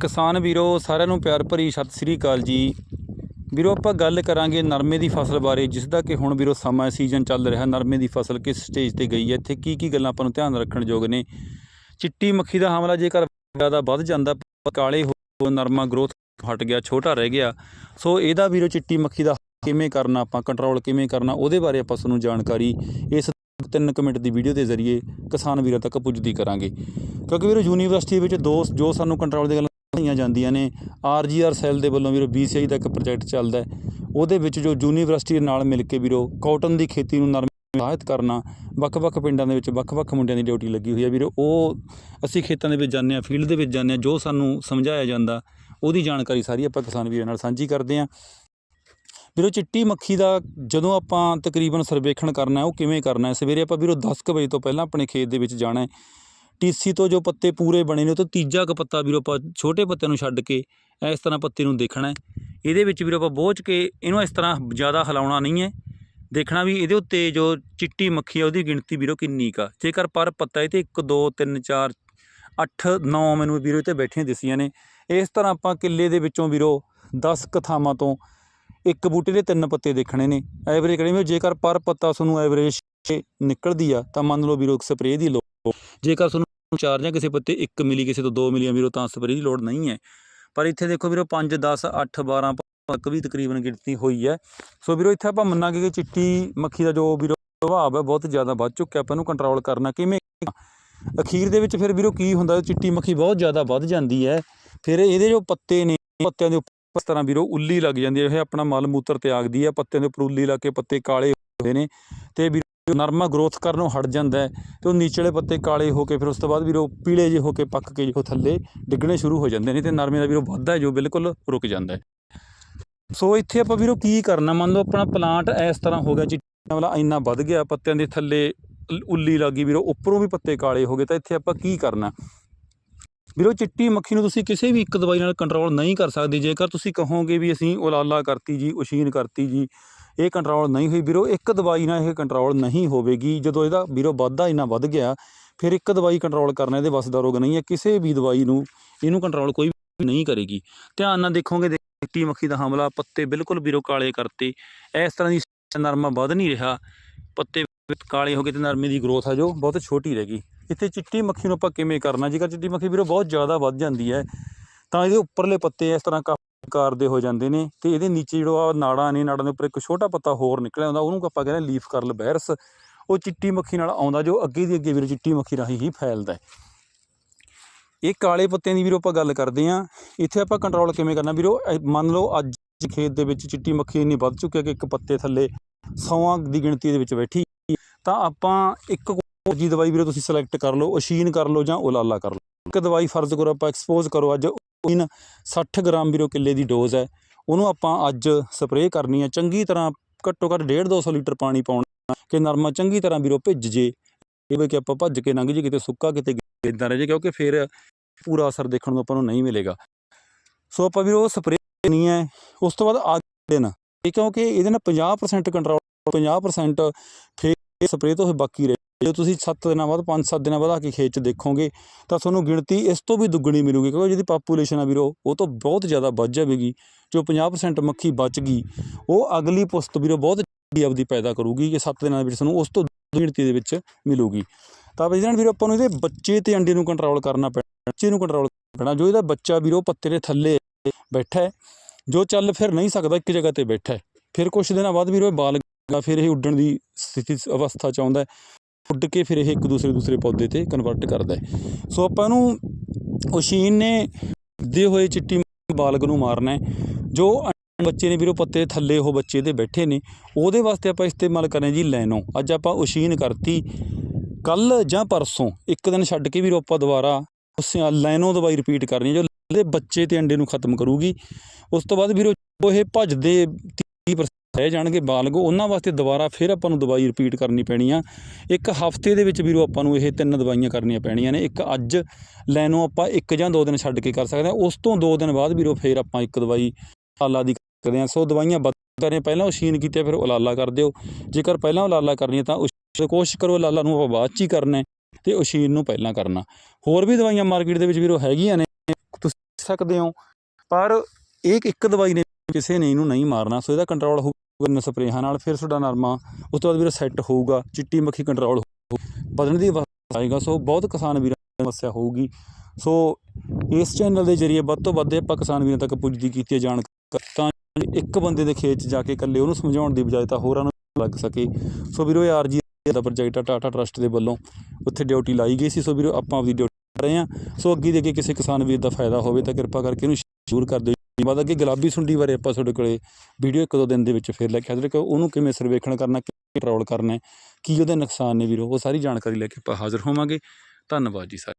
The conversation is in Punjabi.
ਕਿਸਾਨ ਵੀਰੋ, ਸਾਰਿਆਂ ਨੂੰ ਪਿਆਰ ਭਰੀ ਸਤਿ ਸ੍ਰੀ ਅਕਾਲ ਜੀ। ਵੀਰੋ, ਆਪਾਂ ਗੱਲ ਕਰਾਂਗੇ ਨਰਮੇ ਦੀ ਫਸਲ ਬਾਰੇ ਜਿਸ ਦਾ ਕਿ ਹੁਣ ਵੀਰੋ ਸਮਾਂ ਸੀਜ਼ਨ ਚੱਲ ਰਿਹਾ ਨਰਮੇ ਦੀ ਫਸਲ ਕਿਸ ਸਟੇਜ ਤੇ ਗਈ ਹੈ, ਇੱਥੇ ਕੀ ਕੀ ਗੱਲਾਂ ਆਪਾਂ ਨੂੰ ਧਿਆਨ ਰੱਖਣ ਯੋਗ ਨੇ। ਚਿੱਟੀ ਮੱਖੀ ਦਾ ਹਮਲਾ ਜੇਕਰ ਜ਼ਿਆਦਾ ਵੱਧ ਜਾਂਦਾ ਕਾਲੇ ਹੋ ਨਰਮਾ ਗਰੋਥ ਹਟ ਗਿਆ, ਛੋਟਾ ਰਹਿ ਗਿਆ। ਸੋ ਇਹਦਾ ਵੀਰੋ ਚਿੱਟੀ ਮੱਖੀ ਦਾ ਕਿਵੇਂ ਕਰਨਾ, ਆਪਾਂ ਕੰਟਰੋਲ ਕਿਵੇਂ ਕਰਨਾ, ਉਹਦੇ ਬਾਰੇ ਆਪਾਂ ਤੁਹਾਨੂੰ ਜਾਣਕਾਰੀ ਇਸ 3 ਮਿੰਟ ਦੀ ਵੀਡੀਓ ਦੇ ਜ਼ਰੀਏ ਕਿਸਾਨ ਵੀਰਾਂ ਤੱਕ ਪੁੱਜਦੀ ਕਰਾਂਗੇ। ਕਿਉਂਕਿ ਵੀਰੋ, ਯੂਨੀਵਰਸਿਟੀ ਵਿੱਚ ਦੋ ਜੋ ਸਾਨੂੰ ਕੰਟਰੋਲ ਦੀਆਂ ਗੱਲਾਂ ਜਾਂਦੀਆਂ ਨੇ। ਆਰਜੀਆਰ ਸੈੱਲ ਦੇ ਵੱਲੋਂ ਵੀਰੋ ਬੀਸੀਆਈ ਦਾ ਇੱਕ ਪ੍ਰੋਜੈਕਟ ਚੱਲਦਾ ਉਹਦੇ ਵਿੱਚ ਜੋ ਯੂਨੀਵਰਸਿਟੀ ਨਾਲ ਮਿਲ ਕੇ ਵੀਰੋ ਕਾਟਨ ਦੀ ਖੇਤੀ ਨੂੰ ਨਰਮ ਸਹਾਇਤ ਕਰਨਾ, ਵੱਖ-ਵੱਖ ਪਿੰਡਾਂ ਦੇ ਵਿੱਚ ਵੱਖ-ਵੱਖ ਮੁੰਡਿਆਂ ਦੀ ਡਿਊਟੀ ਲੱਗੀ ਹੋਈ ਹੈ ਵੀਰੋ। ਉਹ ਅਸੀਂ ਖੇਤਾਂ ਦੇ ਵਿੱਚ ਜਾਂਦੇ ਹਾਂ, ਫੀਲਡ ਦੇ ਵਿੱਚ ਜਾਂਦੇ ਹਾਂ, ਜੋ ਸਾਨੂੰ ਸਮਝਾਇਆ ਜਾਂਦਾ, ਉਹਦੀ ਜਾਣਕਾਰੀ ਸਾਰੀ ਆਪਾਂ ਕਿਸਾਨ ਵੀਰਾਂ ਨਾਲ ਸਾਂਝੀ ਕਰਦੇ ਹਾਂ। ਵੀਰੋ ਚਿੱਟੀ ਮੱਖੀ ਦਾ ਜਦੋਂ ਆਪਾਂ ਤਕਰੀਬਨ ਸਰਵੇਖਣ ਕਰਨਾ ਹੈ, ਉਹ ਕਿਵੇਂ ਕਰਨਾ ਹੈ? ਸਵੇਰੇ ਆਪਾਂ ਵੀਰੋ 10 ਕੁ ਵਜੇ ਤੋਂ ਪਹਿਲਾਂ ਆਪਣੇ ਖੇਤ ਦੇ ਵਿੱਚ ਜਾਣਾ ਹੈ। ਟੀਸੀ ਤੋਂ ਜੋ ਪੱਤੇ ਪੂਰੇ ਬਣੇ ਨੇ ਉਹ ਤੋਂ ਤੀਜਾ ਕੁ ਪੱਤਾ ਵੀਰੋ ਆਪਾਂ ਛੋਟੇ ਪੱਤਿਆਂ ਨੂੰ ਛੱਡ ਕੇ ਇਸ ਤਰ੍ਹਾਂ ਪੱਤੇ ਨੂੰ ਦੇਖਣਾ ਇਹਦੇ ਵਿੱਚ ਵੀਰੋ ਆਪਾਂ ਬੋਝ ਕੇ ਇਹਨੂੰ ਇਸ ਤਰ੍ਹਾਂ ਜ਼ਿਆਦਾ ਹਿਲਾਉਣਾ ਨਹੀਂ ਹੈ। ਦੇਖਣਾ ਵੀ ਇਹਦੇ ਉੱਤੇ ਜੋ ਚਿੱਟੀ ਮੱਖੀ ਆ ਉਹਦੀ ਗਿਣਤੀ ਵੀਰੋ ਕਿੰਨੀ ਕਾ ਜੇਕਰ ਪਰ ਪੱਤਾ ਇਹ ਤੇ 1 2 3 4 8 9 ਮੈਨੂੰ ਵੀਰੋ ਇਹ ਤੇ ਬੈਠੀਆਂ ਦਿਸੀਆਂ ਨੇ। ਇਸ ਤਰ੍ਹਾਂ ਆਪਾਂ ਕਿੱਲੇ ਦੇ ਵਿੱਚੋਂ ਵੀਰੋ 10 ਕਥਾਵਾਂ ਤੋਂ ਇੱਕ ਬੂਟੇ ਦੇ ਤਿੰਨ ਪੱਤੇ ਦੇਖਣੇ ਨੇ। ਐਵਰੇਜ ਕਰਨੀ ਵੀ ਜੇਕਰ ਪਰ ਪੱਤਾ ਤੁਹਾਨੂੰ ਐਵਰੇਜ ਨਿਕਲਦੀ ਆ ਤਾਂ ਮੰਨ ਲਓ ਵੀਰੋ ਇੱਕ ਸਪਰੇਅ ਦੀ ਲੋੜ ਜੇਕਰ ਤੁਹਾਨੂੰ ਚਾਰ ਜਾਂ ਕਿਸੇ ਪੱਤੇ 1 ਮਿਲੀ, ਕਿਸੇ ਤੋਂ 2 ਮਿਲੀ ਵੀਰੋ, ਤਾਂ ਸਪਰੇਅ ਦੀ ਲੋੜ ਨਹੀਂ ਹੈ। ਪਰ ਇੱਥੇ ਦੇਖੋ ਵੀਰੋ 5 10 8 12 ਤੱਕ ਵੀ ਤਕਰੀਬਨ ਗਿਣਤੀ ਹੋਈ ਹੈ। ਸੋ ਵੀਰੋ, ਇੱਥੇ ਆਪਾਂ ਮੰਨਾਂਗੇ ਕਿ ਚਿੱਟੀ ਮੱਖੀ ਦਾ ਜੋ ਵੀਰੋ ਪ੍ਰਭਾਵ ਹੈ, ਬਹੁਤ ਜ਼ਿਆਦਾ ਵੱਧ ਚੁੱਕਿਆ। ਆਪਾਂ ਇਹਨੂੰ ਕੰਟਰੋਲ ਕਰਨਾ ਕਿਵੇਂ ਅਖੀਰ ਦੇ ਵਿੱਚ ਫਿਰ ਵੀਰੋ ਕੀ ਹੁੰਦਾ, ਚਿੱਟੀ ਮੱਖੀ ਬਹੁਤ ਜ਼ਿਆਦਾ ਵੱਧ ਜਾਂਦੀ ਹੈ। ਫਿਰ ਇਹਦੇ ਜੋ ਪੱਤੇ ਨੇ, ਪੱਤਿਆਂ ਦੇ ਉੱਪਰ ਇਸ ਤਰ੍ਹਾਂ ਵੀਰੋ ਉੱਲੀ ਲੱਗ ਜਾਂਦੀ ਹੈ। ਇਹ ਆਪਣਾ ਮਲ ਮੂਤਰ ਤਿਆਗਦੀ ਹੈ। ਪੱਤਿਆਂ ਦੇ ਉੱਪਰ ਉੱਲੀ ਲੱਗ ਕੇ ਪੱਤੇ ਕਾਲੇ ਹੁੰਦੇ ਨੇ। ਤੇ ਵੀਰੋ ਨਰਮਾ ਗਰੋਥ ਕਰਨੋਂ ਹਟ ਜਾਂਦਾ ਹੈ ਤੇ ਉਹ ਨੀਚਲੇ ਪੱਤੇ ਕਾਲੇ ਹੋ ਕੇ ਫਿਰ ਉਸ ਤੋਂ ਬਾਅਦ ਵੀਰੋ ਪੀਲੇ ਜਿਹੇ ਹੋ ਕੇ ਪੱਕ ਕੇ ਜੋ ਥੱਲੇ ਡਿੱਗਣੇ ਸ਼ੁਰੂ ਹੋ ਜਾਂਦੇ ਨੇ ਤੇ ਨਰਮੇ ਦਾ ਵੀਰੋ ਵੱਧਦਾ ਜੋ ਬਿਲਕੁਲ ਰੁਕ ਜਾਂਦਾ ਹੈ। ਸੋ ਇੱਥੇ ਆਪਾਂ ਵੀਰੋ ਕੀ ਕਰਨਾ, ਮੰਨ ਲਓ ਆਪਣਾ ਪਲਾਂਟ ਇਸ ਤਰ੍ਹਾਂ ਹੋ ਗਿਆ ਚਿੱਟਾ ਵਾਲਾ ਇੰਨਾ ਵੱਧ ਗਿਆ, ਪੱਤਿਆਂ ਦੇ ਥੱਲੇ ਉ- ਉੱਲੀ ਲੱਗੀ ਵੀਰੋ, ਉੱਪਰੋਂ ਵੀ ਪੱਤੇ ਕਾਲੇ ਹੋ ਗਏ, ਤਾਂ ਇੱਥੇ ਆਪਾਂ ਕੀ ਕਰਨਾ? ਵੀਰੋ ਚਿੱਟੀ ਮੱਖੀ ਨੂੰ ਤੁਸੀਂ ਕਿਸੇ ਵੀ ਇੱਕ ਦਵਾਈ ਨਾਲ ਕੰਟਰੋਲ ਨਹੀਂ ਕਰ ਸਕਦੇ, ਜੇਕਰ ਤੁਸੀਂ ਕਹੋਗੇ ਵੀ ਅਸੀਂ ਉਲਾਲਾ ਕਰਤੀ ਜੀ, ਉਸ਼ੀਨ ਕਰਤੀ ਜੀ ਇਹ ਕੰਟਰੋਲ ਨਹੀਂ ਹੋਈ ਵੀਰੋ, ਇੱਕ ਦਵਾਈ ਨਾਲ ਇਹ ਕੰਟਰੋਲ ਨਹੀਂ ਹੋਵੇਗੀ। ਜਦੋਂ ਇਹਦਾ ਵੀਰੋ ਵੱਧਦਾ ਇੰਨਾ ਵੱਧ ਗਿਆ, ਫਿਰ ਇੱਕ ਦਵਾਈ ਕੰਟਰੋਲ ਕਰਨਾ ਇਹਦੇ ਵੱਸ ਦਾ ਰੋਗ ਨਹੀਂ ਹੈ। ਕਿਸੇ ਵੀ ਦਵਾਈ ਨੂੰ ਇਹਨੂੰ ਕੰਟਰੋਲ ਕੋਈ ਨਹੀਂ ਕਰੇਗੀ। ਧਿਆਨ ਨਾਲ ਦੇਖੋਗੇ ਚਿੱਟੀ ਮੱਖੀ ਦਾ ਹਮਲਾ, ਪੱਤੇ ਬਿਲਕੁਲ ਵੀਰੋ ਕਾਲੇ ਕਰਤੇ। ਇਸ ਤਰ੍ਹਾਂ ਦੀ ਨਰਮਾ ਵੱਧ ਨਹੀਂ ਰਿਹਾ। ਪੱਤੇ ਕਾਲੇ ਹੋ ਗਏ ਤੇ ਨਰਮੇ ਦੀ ਗਰੋਥ ਆ ਜੋ ਬਹੁਤ ਛੋਟੀ ਰਹਿ ਗਈ। ਇੱਥੇ ਚਿੱਟੀ ਮੱਖੀ ਨੂੰ ਆਪਾਂ ਕਿਵੇਂ ਕਰਨਾ? ਜੇਕਰ ਚਿੱਟੀ ਮੱਖੀ ਵੀਰੋ ਬਹੁਤ ਜ਼ਿਆਦਾ ਵੱਧ ਜਾਂਦੀ ਹੈ, ਤਾਂ ਇਹਦੇ ਉੱਪਰਲੇ ਪੱਤੇ ਇਸ ਤਰ੍ਹਾਂ ਕਾਫੀ ਆਕਾਰ ਦੇ ਹੋ ਜਾਂਦੇ ਨੇ ਤੇ ਇਹਦੇ ਨੀਚੇ ਜਿਹੜਾ ਨਾੜਾਂ ਨੇ, ਨਾੜਾਂ ਦੇ ਉੱਪਰ ਇੱਕ ਛੋਟਾ ਪੱਤਾ ਹੋਰ ਨਿਕਲਿਆ ਹੁੰਦਾ, ਉਹਨੂੰ ਆਪਾਂ ਕਹਿੰਦੇ ਲੀਫ ਕਰਲ ਵਾਇਰਸ ਉਹ ਚਿੱਟੀ ਮੱਖੀ ਨਾਲ ਆਉਂਦਾ, ਜੋ ਅੱਗੇ ਦੀ ਅੱਗੇ ਵੀਰੋ ਚਿੱਟੀ ਮੱਖੀ ਰਾਹੀਂ ਹੀ ਫੈਲਦਾ ਹੈ। ਇਹ ਕਾਲੇ ਪੱਤਿਆਂ ਦੀ ਵੀਰੋ ਆਪਾਂ ਗੱਲ ਕਰਦੇ ਆਂ ਇੱਥੇ ਆਪਾਂ ਕੰਟਰੋਲ ਕਿਵੇਂ ਕਰਨਾ ਵੀਰੋ? ਮੰਨ ਲਓ ਅੱਜ ਖੇਤ ਦੇ ਵਿੱਚ ਚਿੱਟੀ ਮੱਖੀ ਇੰਨੀ ਵੱਧ ਚੁੱਕੀ ਹੈ ਕਿ ਇੱਕ ਪੱਤੇ ਥੱਲੇ ਸੌਆਂ ਦੀ ਗਿਣਤੀ ਦੇ ਵਿੱਚ ਬੈਠੀ। ਤਾਂ ਆਪਾਂ ਇੱਕ ਜੀ ਦਵਾਈ ਵੀਰੋ ਤੁਸੀਂ ਸਿਲੈਕਟ ਕਰ ਲਓ, ਅਸ਼ੀਨ ਕਰ ਲਓ ਜਾਂ ਉਲਾਲਾ ਕਰ ਲਓ। ਇੱਕ ਦਵਾਈ ਫਰਜ਼ ਕਰੋ ਆਪਾਂ ਐਕਸਪੋਜ਼ ਕਰੋ ਅੱਜ ਇਨ 60 ਗ੍ਰਾਮ ਵੀਰੋ ਕਿੱਲੇ ਦੀ ਡੋਜ਼ ਹੈ। ਉਹਨੂੰ ਆਪਾਂ ਅੱਜ ਸਪਰੇਅ ਕਰਨੀ ਹੈ। ਚੰਗੀ ਤਰ੍ਹਾਂ ਘੱਟੋ ਘੱਟ 1.5 200 ਲੀਟਰ ਪਾਣੀ ਪਾਉਣਾ ਕਿ ਨਰਮਾ ਚੰਗੀ ਤਰ੍ਹਾਂ ਵੀਰੋ ਭਿੱਜ ਜੇ। ਇਹ ਵੀ ਕਿ ਆਪਾਂ ਭੱਜ ਕੇ ਲੰਘ ਜੇ ਕਿਤੇ ਸੁੱਕਾ, ਕਿਤੇ ਇਦਾਂ ਰਹਿ ਜੇ ਕਿਉਂਕਿ ਫਿਰ ਪੂਰਾ ਅਸਰ ਦੇਖਣ ਨੂੰ ਆਪਾਂ ਨੂੰ ਨਹੀਂ ਮਿਲੇਗਾ। ਸੋ ਆਪਾਂ ਵੀਰੋ ਸਪਰੇਅ ਕਰਨੀ ਹੈ। ਉਸ ਤੋਂ ਬਾਅਦ ਅਗਲੇ ਦਿਨ, ਇਹ ਕਿਉਂਕਿ ਇਹਦੇ ਨਾਲ 50% ਕੰਟਰੋਲ 50% ਫੇਰ ਸਪਰੇਅ ਤੋਂ ਬਾਕੀ ਰਹੇ ਜੇ ਤੁਸੀਂ 7 ਦਿਨਾਂ ਬਾਅਦ 5-7 ਦਿਨਾਂ ਬਾਅਦ ਆ ਕੇ ਖੇਤ 'ਚ ਦੇਖੋਗੇ, ਤਾਂ ਤੁਹਾਨੂੰ ਗਿਣਤੀ ਇਸ ਤੋਂ ਵੀ ਦੁੱਗਣੀ ਮਿਲੂਗੀ, ਕਿਉਂਕਿ ਜਿਹਦੀ ਪਾਪੂਲੇਸ਼ਨ ਆ ਵੀਰੋ, ਉਹ ਤੋਂ ਬਹੁਤ ਜ਼ਿਆਦਾ ਵੱਧ ਜਾਵੇਗੀ, ਜੋ 50% ਮੱਖੀ ਬਚ ਗਈ, ਉਹ ਅਗਲੀ ਪੁਸਤ ਵੀਰੋ ਬਹੁਤ ਜਲਦੀ ਆਪਦੀ ਪੈਦਾ ਕਰੂਗੀ, ਕਿ 7 ਦਿਨਾਂ ਦੇ ਵਿੱਚ ਤੁਹਾਨੂੰ ਉਸ ਤੋਂ ਦੁੱਗਣੀ ਗਿਣਤੀ ਦੇ ਵਿੱਚ ਮਿਲੂਗੀ। ਤਾਂ ਇਹਦੇ ਨਾਲ ਵੀਰੋ, ਆਪਾਂ ਨੂੰ ਇਹਦੇ ਬੱਚੇ ਤੇ ਅੰਡੇ ਨੂੰ ਕੰਟਰੋਲ ਕਰਨਾ ਪੈਣਾ, ਬੱਚੇ ਨੂੰ ਕੰਟਰੋਲ ਕਰਨਾ ਜੋ ਇਹਦਾ ਬੱਚਾ ਵੀਰੋ ਪੱਤੇ ਦੇ ਥੱਲੇ ਬੈਠਾ ਹੈ, ਜੋ ਚੱਲ ਫਿਰ ਨਹੀਂ ਸਕਦਾ, ਇੱਕ ਜਗ੍ਹਾ ਤੇ ਬੈਠਾ ਹੈ, ਫਿਰ ਕੁਝ ਦਿਨਾਂ ਬਾਅਦ ਵੀਰੋ ਇਹ ਬਾਲ ਫਿਰ ਇਹ ਉੱਡਣ ਦੀ ਸਥਿਤੀ, ਅਵਸਥਾ ਚ ਆਉਂਦਾ ਉੱਡ ਕੇ ਫਿਰ ਇਹ ਇੱਕ ਦੂਸਰੇ ਦੂਸਰੇ ਪੌਦੇ ਤੇ ਕਨਵਰਟ ਕਰਦਾ ਹੈ। ਸੋ ਆਪਾਂ ਇਹਨੂੰ ਉਸ਼ੀਨ ਨੇ ਦੇ ਹੋਏ ਚਿੱਟੀ ਬਾਲਗ ਨੂੰ ਮਾਰਨਾ ਹੈ, ਜੋ ਬੱਚੇ ਨੇ ਵੀਰੋ ਪੱਤੇ ਥੱਲੇ ਉਹ ਬੱਚੇ ਦੇ ਬੈਠੇ ਨੇ, ਉਹਦੇ ਵਾਸਤੇ ਆਪਾਂ ਇਸਤੇਮਾਲ ਕਰਨੇ ਜੀ ਲੈਨੋ। ਅੱਜ ਆਪਾਂ ਉਸ਼ੀਨ ਕਰਤੀ ਕੱਲ ਜਾਂ ਪਰਸੋਂ, ਇੱਕ ਦਿਨ ਛੱਡ ਕੇ ਵੀਰੋ ਆਪਾਂ ਦੁਬਾਰਾ ਉਸ ਲੈਨੋ ਦਵਾਈ ਰਿਪੀਟ ਕਰਨੀ ਹੈ, ਜੋ ਦੇ ਬੱਚੇ ਤੇ ਅੰਡੇ ਨੂੰ ਖਤਮ ਕਰੂਗੀ। ਉਸ ਤੋਂ ਬਾਅਦ ਵੀਰੋ ਜੋ ਇਹ ਭੱਜਦੇ 30% ਰਹਿ ਜਾਣਗੇ ਬਾਲਗੋ, ਉਹਨਾਂ ਵਾਸਤੇ ਦੁਬਾਰਾ ਫਿਰ ਆਪਾਂ ਨੂੰ ਦਵਾਈ ਰਿਪੀਟ ਕਰਨੀ ਪੈਣੀ ਆ। ਇੱਕ ਹਫ਼ਤੇ ਦੇ ਵਿੱਚ ਵੀਰੋ ਆਪਾਂ ਨੂੰ ਇਹ ਤਿੰਨ ਦਵਾਈਆਂ ਕਰਨੀਆਂ ਪੈਣੀਆਂ ਨੇ। ਇੱਕ ਅੱਜ ਲੈਨੋ ਆਪਾਂ ਇੱਕ ਜਾਂ ਦੋ ਦਿਨ ਛੱਡ ਕੇ ਕਰ ਸਕਦੇ ਹਾਂ ਉਸ ਤੋਂ ਦੋ ਦਿਨ ਬਾਅਦ ਵੀਰੋ ਫਿਰ ਆਪਾਂ ਇੱਕ ਦਵਾਈ ਉਲਾਲਾ ਦੀ ਕਰਦੇ ਹਾਂ ਸੋ ਦਵਾਈਆਂ ਬਦਲ ਰਹੇ ਪਹਿਲਾਂ ਉਸ਼ੀਨ ਕੀਤੇ, ਫਿਰ ਉਲਾਲਾ ਕਰ ਦਿਓ। ਜੇਕਰ ਪਹਿਲਾਂ ਉਲਾਲਾ ਕਰਨੀ ਹੈ ਤਾਂ ਉਸ਼- ਕੋਸ਼ਿਸ਼ ਕਰੋ ਉਲਾਲਾ ਨੂੰ ਆਪਾਂ ਬਾਅਦ ਚ ਹੀ ਕਰਨਾ ਹੈ ਤੇ ਉਸ਼ੀਨ ਨੂੰ ਪਹਿਲਾਂ ਕਰਨਾ। ਹੋਰ ਵੀ ਦਵਾਈਆਂ ਮਾਰਕੀਟ ਦੇ ਵਿੱਚ ਵੀਰੋ ਹੈਗੀਆਂ ਨੇ। ਤੁਸੀਂ ਸਕਦੇ ਹੋ। ਪਰ ਇਹ ਇੱਕ ਦਵਾਈ ਨੇ ਕਿਸੇ ਨੇ ਇਹਨੂੰ ਨਹੀਂ ਮਾਰਨਾ, ਸੋ ਇਹਦਾ ਕੰਟਰੋਲ ਹੋਊਗਾ ਸਪਰੇਹਾਂ ਨਾਲ, ਫਿਰ ਤੁਹਾਡਾ ਨਰਮਾ, ਉਸ ਤੋਂ ਬਾਅਦ ਵੀਰੇ ਸੈੱਟ ਹੋਊਗਾ, ਚਿੱਟੀ ਮੱਖੀ ਕੰਟਰੋਲ ਹੋ ਵਧਣ ਦੀ ਆਏਗਾ, ਸੋ ਬਹੁਤ ਕਿਸਾਨ ਵੀਰਾਂ ਨੂੰ ਸਮੱਸਿਆ ਹੋਊਗੀ। ਸੋ ਇਸ ਚੈਨਲ ਦੇ ਜਰੀਏ ਵੱਧ ਤੋਂ ਵੱਧ ਆਪਾਂ ਕਿਸਾਨ ਵੀਰਾਂ ਤੱਕ ਪੁੱਜਦੀ ਕੀਤੀ ਹੈ ਜਾਣਕਾਰੀ, ਤਾਂ ਇੱਕ ਬੰਦੇ ਦੇ ਖੇਤ 'ਚ ਜਾ ਕੇ ਇਕੱਲੇ ਉਹਨੂੰ ਸਮਝਾਉਣ ਦੀ ਬਜਾਏ ਤਾਂ ਹੋਰਾਂ ਨੂੰ ਲੱਗ ਸਕੇ। ਸੋ ਵੀਰੋ, ਇਹ ਆਰਜੀ ਦਾ ਪ੍ਰੋਜੈਕਟ ਆ ਟਾਟਾ ਟਰਸਟ ਦੇ ਵੱਲੋਂ ਉੱਥੇ ਡਿਊਟੀ ਲਾਈ ਗਈ ਸੀ, ਸੋ ਵੀਰੋ, ਆਪਾਂ ਆਪਦੀ ਡਿਊਟੀ ਕਰ ਰਹੇ ਹਾਂ। ਸੋ ਅੱਗੇ ਦੇ ਅੱਗੇ ਕਿਸੇ ਕਿਸਾਨ ਵੀਰ ਦਾ ਫਾਇਦਾ ਹੋਵੇ ਤਾਂ ਕਿਰਪਾ ਕਰਕੇ ਇਹਨੂੰ ਜ਼ਰੂਰ ਕਰ ਦਿਓ। ਬਾਅਦ ਅੱਗੇ ਗੁਲਾਬੀ ਸੁੰਡੀ ਬਾਰੇ ਆਪਾਂ ਤੁਹਾਡੇ ਕੋਲੇ ਵੀਡੀਓ ਇੱਕ ਦੋ ਦਿਨ ਦੇ ਵਿੱਚ ਫੇਰ ਲੈ ਕੇ ਹਾਜ਼ਰ ਕਿ ਉਹਨੂੰ ਕਿਵੇਂ ਸਰਵੇਖਣ ਕਰਨਾ, ਕਿਵੇਂ ਕੰਟਰੋਲ ਕਰਨਾ ਕੀ ਉਹਦੇ ਨੁਕਸਾਨ ਨੇ ਵੀਰੋ, ਉਹ ਸਾਰੀ ਜਾਣਕਾਰੀ ਲੈ ਕੇ ਆਪਾਂ ਹਾਜ਼ਰ ਹੋਵਾਂਗੇ। ਧੰਨਵਾਦ ਜੀ ਸਾਰੇ